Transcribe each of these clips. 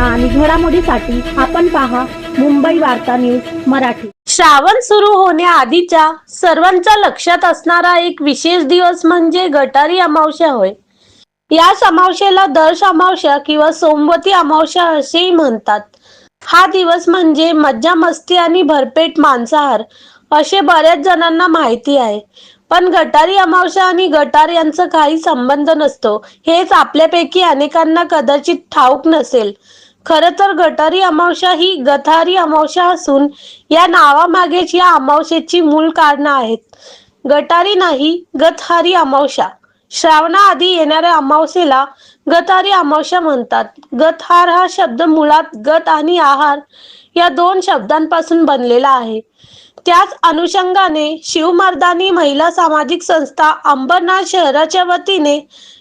आणि घडामोडीसाठी आपण पहा मुंबई वार्ता न्यूज मराठी. श्रावण सुरू होण्याआधीच्या सर्वांच्या लक्षात असणारा एक विशेष दिवस म्हणजे गटारी अमावस्या होय. याच अमावस्याला दर्श अमावस्या किंवा सोमवती अमावस्या असेही म्हणतात. हा दिवस म्हणजे मज्जा मस्ती आणि भरपेट मांसाहार असे बऱ्याच जणांना माहिती आहे. पण गटारी अमावस्या आणि गटार यांचा काही संबंध नसतो. हेच आपल्यापैकी अनेकांना कदाचित ठाऊक नसेल. खरं तर गटारी अमावस्या ही गथारी अमावस्या असून या नावामागेच या अमावस्येची मूळ कारणं आहेत. गटारी नाही गतहारी अमावस्या. श्रावणाआधी येणाऱ्या अमावस्येला गतारी अमावस्या म्हणतात. गतहार हा शब्द मुळात गत आणि आहार या दोन शब्दांपासून बनलेला आहे. त्याच अनुषंगाने शिवमर्दानी महिला सामाजिक संस्था अंबरनाथ शहराच्या वतीने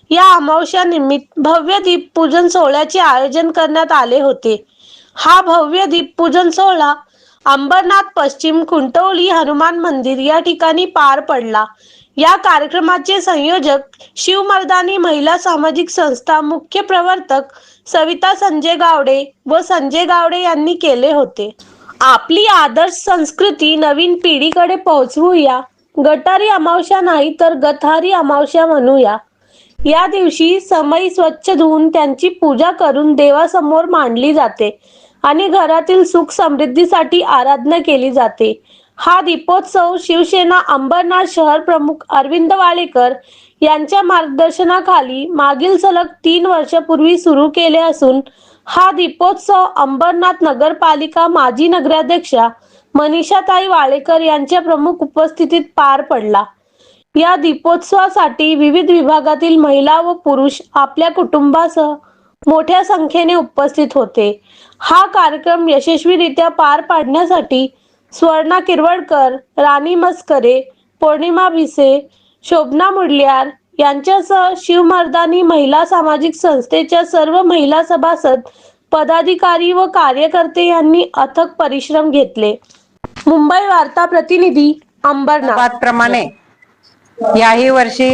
या अमावस्या निमित्त भव्य दीपपूजन सोहळ्याचे आयोजन करण्यात आले होते. हा भव्य दीपपूजन सोहळा अंबरनाथ पश्चिम कुंटवली हनुमान मंदिर या ठिकाणी पार पडला. या कार्यक्रमाचे संयोजक शिवमर्दानी महिला सामाजिक संस्था मुख्य प्रवर्तक सविता संजय गावडे व संजय गावडे यांनी केले होते. आपली आदर्श संस्कृती नवीन पिढीकडे पोहोचवूया. गटारी अमावस्या नाही तर गथारी अमावस्या म्हणूया. या दिवशी समई स्वच्छ धुवून त्यांची पूजा करून देवासमोर मांडली जाते आणि घरातील सुख समृद्धीसाठी आराधना केली जाते. हा दीपोत्सव शिवसेना अंबरनाथ शहर प्रमुख अरविंद वाळेकर यांच्या मार्गदर्शनाखाली मागील सलग तीन वर्षापूर्वी सुरू केले असून हा दीपोत्सव अंबरनाथ नगरपालिका माजी नगराध्यक्षा मनीषाताई वाळेकर यांच्या प्रमुख उपस्थितीत पार पडला. या दीपोत्सवासाठी विविध विभागातील महिला व पुरुष आपल्या कुटुंबासह मोठ्या संख्येने उपस्थित होते. हा कार्यक्रम यशस्वीरित्या पार पाडण्यासाठी स्वर्णा किरवडकर राणी मस्करे पौर्णिमा भिसे शोभना मुडल्यार यांच्यासह शिवमर्दानी महिला सामाजिक संस्थेच्या सर्व महिला सभासद पदाधिकारी व कार्यकर्ते यांनी अथक परिश्रम घेतले. मुंबई वार्ता प्रतिनिधी अंबरनाथ. प्रमाणे याही वर्षी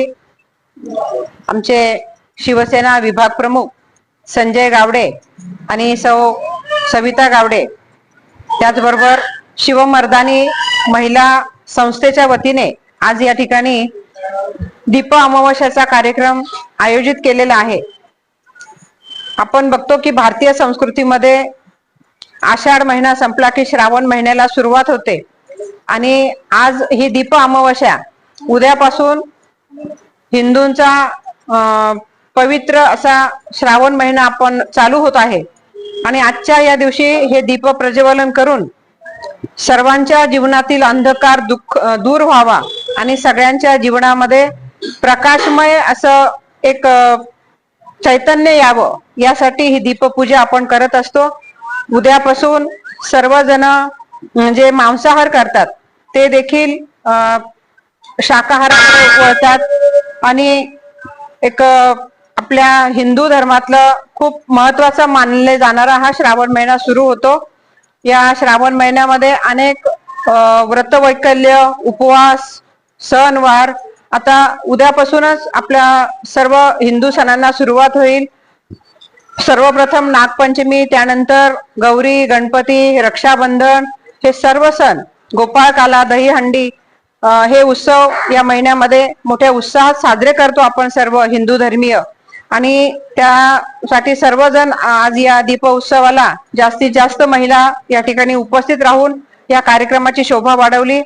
आमचे शिवसेना विभाग प्रमुख संजय गावडे आणि सौ सविता गावडे त्याचबरोबर शिवमर्दानी महिला संस्थेच्या वतीने आज या ठिकाणी दीप अमावस्याचा कार्यक्रम आयोजित केलेला आहे. आपण बघतो की भारतीय संस्कृतीमध्ये आषाढ महिना संपला की श्रावण महिन्याला सुरुवात होते आणि आज ही दीप अमावस्या उद्यापासून हिंदूंचा पवित्र असा श्रावण महिना आपण चालू होत आहे. आणि आजच्या या दिवशी हे दीप प्रज्वलन करून सर्वांच्या जीवनातील अंधकार दुःख दूर व्हावा आणि सगळ्यांच्या जीवनामध्ये प्रकाशमय असं एक चैतन्य यावं यासाठी ही दीपपूजा आपण करत असतो. उद्यापासून सर्वजण जे म्हणजे मांसाहार करतात. ते देखील शाकाहाराकडे वळतात आणि एक आपल्या हिंदू धर्मातलं खूप महत्त्वाचा मानले जाणारा हा श्रावण महिना सुरू होतो. या श्रावण महिन्यामध्ये अनेक व्रतवैकल्य उपवास सणवार आता उद्यापासूनच आपल्या सर्व हिंदू सणांना सुरुवात होईल. सर्वप्रथम नागपंचमी त्यानंतर गौरी गणपती रक्षाबंधन हे सर्व सण गोपाळकाला दहीहंडी हे उत्सव या महिन्यामध्ये मोठ्या उत्साहात साजरे करतो आपण सर्व हिंदू धर्मीय. आणि त्यासाठी सर्वजण आज या दीप उत्सवाला जास्तीत जास्त महिला या ठिकाणी उपस्थित राहून या कार्यक्रमाची शोभा वाढवली.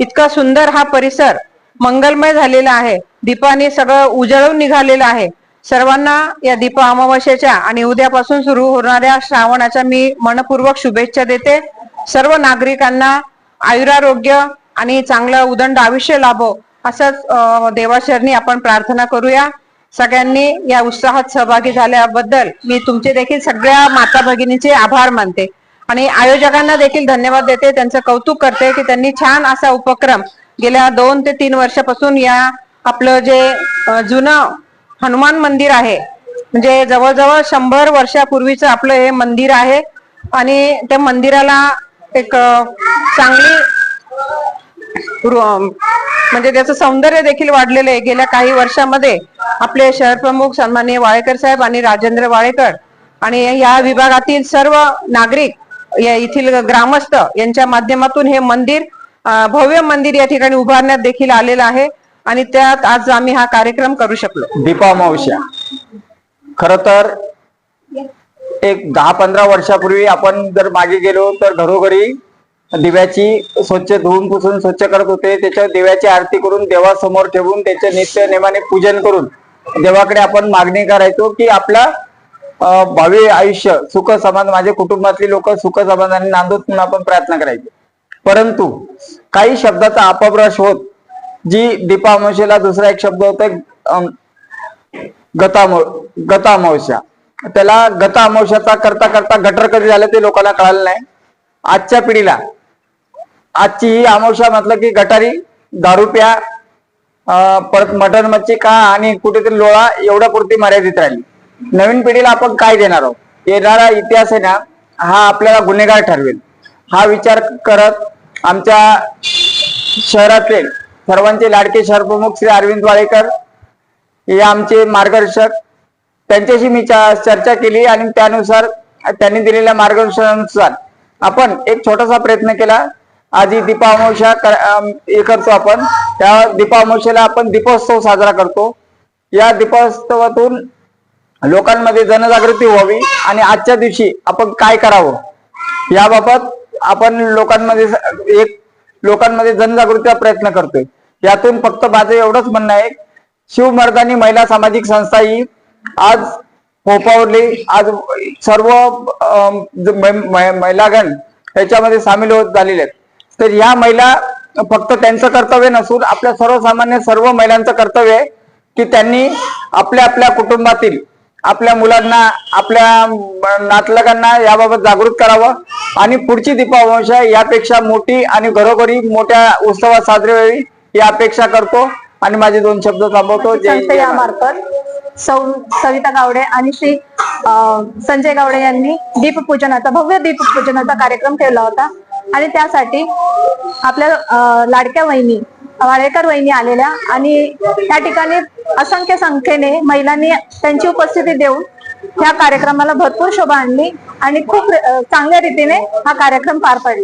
इतका सुंदर हा परिसर मंगलमय झालेला आहे. दीपाने सगळं उजळून निघालेलं आहे. सर्वांना या दीप अमावस्येच्या आणि उद्यापासून सुरू होणाऱ्या श्रावणाच्या मी मनपूर्वक शुभेच्छा देते. सर्व नागरिकांना आयुरारोग्य आणि चांगलं उदंड आयुष्य लाभो असंच देवाशरणी आपण प्रार्थना करूया. सगळ्यांनी या उत्साहात सहभागी झाल्याबद्दल मी तुमचे देखील सगळ्या माता भगिनीचे आभार मानते. आणि आयोजकांना देखील धन्यवाद देते. त्यांचं कौतुक करते की त्यांनी छान असा उपक्रम गेल्या दोन ते तीन वर्षापासून या आपलं जे जुनं हनुमान मंदिर आहे म्हणजे जवळजवळ शंभर वर्षापूर्वीचं आपलं हे मंदिर आहे. आणि त्या मंदिराला एक चांगली म्हणजे त्याचं सौंदर्य देखील वाढलेलं आहे गेल्या काही वर्षामध्ये आपले शहर प्रमुख सन्माननीय वाळेकर साहेब आणि राजेंद्र वाळेकर आणि या विभागातील सर्व नागरिक या येथील ग्रामस्थ यांच्या माध्यमातून हे मंदिर भव्य मंदिर या ठिकाणी उभारण्यात देखील आलेलं आहे आणि त्यात आज आम्ही हा कार्यक्रम करू शकलो. दीपामावस्या खर तर एक दहा पंधरा वर्षापूर्वी आपण जर मागे गेलो तर घरोघरी दिव्याची स्वच्छ धुवून पुसून स्वच्छ करत होते. त्याच्यावर देवाची आरती करून देवासमोर ठेवून त्याचे नित्य नेमाने पूजन करून देवाकडे आपण मागणी करायचो की आपला भावी आयुष्य सुख समाधान माझ्या कुटुंबातली लोक सुख समाधाने नांदोत म्हणून आपण प्रयत्न करायचे. परंतु काही शब्दाचा अपभ्रश होत जी दीपामावस्येला दुसरा एक शब्द होता अं, गतामो गतामावस्या त्याला गता अमावस्याचा करता करता गटर कधी झालं ते लोकांना कळालं नाही. आजच्या पिढीला आजची ही अमावस्या म्हटलं की गटारी दारू प्या परत मटन मच्छी खा आणि कुठेतरी लोळा एवढ्या पुरती मर्यादित राहिली. नवीन पिढीला आपण काय देणार आहोत? येणारा इतिहास आहे ना हा आपल्याला गुन्हेगार ठरवेल. हा विचार करत आमच्या शहरातले सर्वांचे लाडके शहर प्रमुख श्री अरविंद वाळेकर हे आमचे मार्गदर्शक त्यांच्याशी मी चर्चा केली आणि त्यानुसार त्यांनी दिलेल्या मार्गदर्शनानुसार आपण एक छोटासा प्रयत्न केला. आज ही हे करतो आपण. त्या दीपामावस्येला आपण दीपोत्सव साजरा करतो. या दीपोत्सवातून लोकांमध्ये जनजागृती व्हावी आणि आजच्या दिवशी आपण काय करावं? याबाबत आपण लोकांमध्ये एक लोकांमध्ये जनजागृतीचा प्रयत्न करतोय. यातून फक्त माझं एवढंच म्हणणं आहे. शिवमर्दानी महिला सामाजिक संस्था ही आज फोपावली आज सर्व मै- महिलागण त्याच्यामध्ये सामील होत झालेले आहेत. तर या महिला फक्त त्यांचं कर्तव्य नसून आपल्या सर्वसामान्य सर्व महिलांचं कर्तव्य आहे की त्यांनी आपल्या आपल्या कुटुंबातील आपल्या मुलांना आपल्या नातलगांना याबाबत जागृत करावं. आणि पुढची दीपावंशा यापेक्षा मोठी आणि घरोघरी मोठ्या उत्सवात साजरी व्हावी ही अपेक्षा करतो. आणि माझे दोन शब्द थांबवतो. यामार्फत सौ सविता गावडे आणि श्री संजय गावडे यांनी दीपपूजनाचा भव्य दीपपूजनाचा कार्यक्रम ठेवला होता. आणि त्यासाठी आपल्या लाडक्या वहिनी वाळेकर वहिनी आलेल्या आणि त्या ठिकाणी असंख्य संख्येने महिलांनी त्यांची उपस्थिती देऊन या कार्यक्रमाला भरपूर शोभा आणली आणि खूप चांगल्या रीतीने हा कार्यक्रम पार पडला.